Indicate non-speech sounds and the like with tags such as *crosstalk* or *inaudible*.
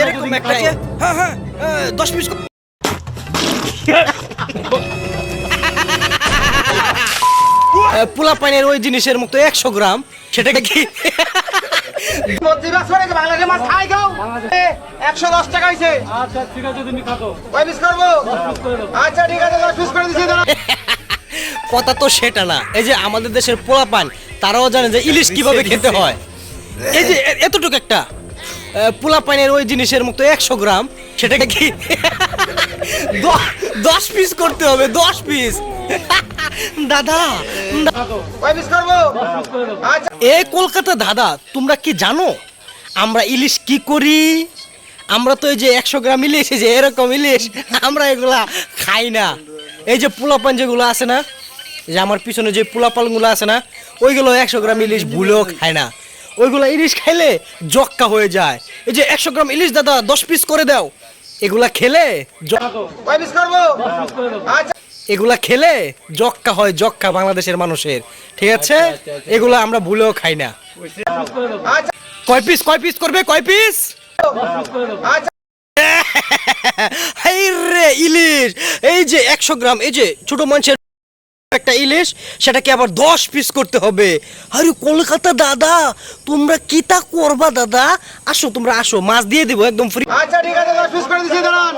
এরকম একটা হ্যাঁ হ্যাঁ আহ, দশ পিস পোলা পানির ওই জিনিসের মতো একশো গ্রাম। সেটাকে কি? একশো দশ টাকা হয়েছে আচ্ছা ঠিক আছে তুমি খাতো করব? আচ্ছা ঠিক আছে দশ পিস করে দিচ্ছি কথা তো সেটা না। এই যে আমাদের দেশের পোলা পান তারাও জানে যে ইলিশ কীভাবে খেতে হয়। এই যে এতটুকু একটা। পোলা পানের ওই জিনিসের মতো একশো গ্রাম সেটাকে কি দশ পিস করতে হবে দশ পিস দাদা এ কলকাতা দাদা তোমরা কি জানো? আমরা ইলিশ কি করি? আমরা তো এই যে একশো গ্রাম ইলিশ এই যে এরকম ইলিশ আমরা এগুলা খাই না। এই যে পোলাপান যেগুলো আছে না যে আমার পিছনে যে পোলাপানগুলো আছে না ওইগুলো একশো গ্রাম ইলিশ ভুলেও খায় না। ওইগুলো ইলিশ খাইলে জক্কা হয়ে যায়। এই যে একশো গ্রাম ইলিশ দাদা, দশ পিস করে দাও। এগুলা খেলে এগুলা খেলে জক্কা হয়, জক্কা বাংলাদেশের মানুষের। ঠিক আছে? এগুলা আমরা ভুলেও খাই না। কয় পিস কয় পিস করবে? কয় পিস *laughs* ইলিশ! এই যে একশো গ্রাম, এই যে ছোট মানুষের একটা ইলিশ, সেটাকে আবার দশ পিস করতে হবে। আরে কলকাতা দাদা, তোমরা কি তা করবা দাদা? আসো, তোমরা আসো, মাছ দিয়ে দিব, একদম ফ্রি আচ্ছা ঠিক আছে, দশ পিস করে দিচ্ছি, দাঁড়ান।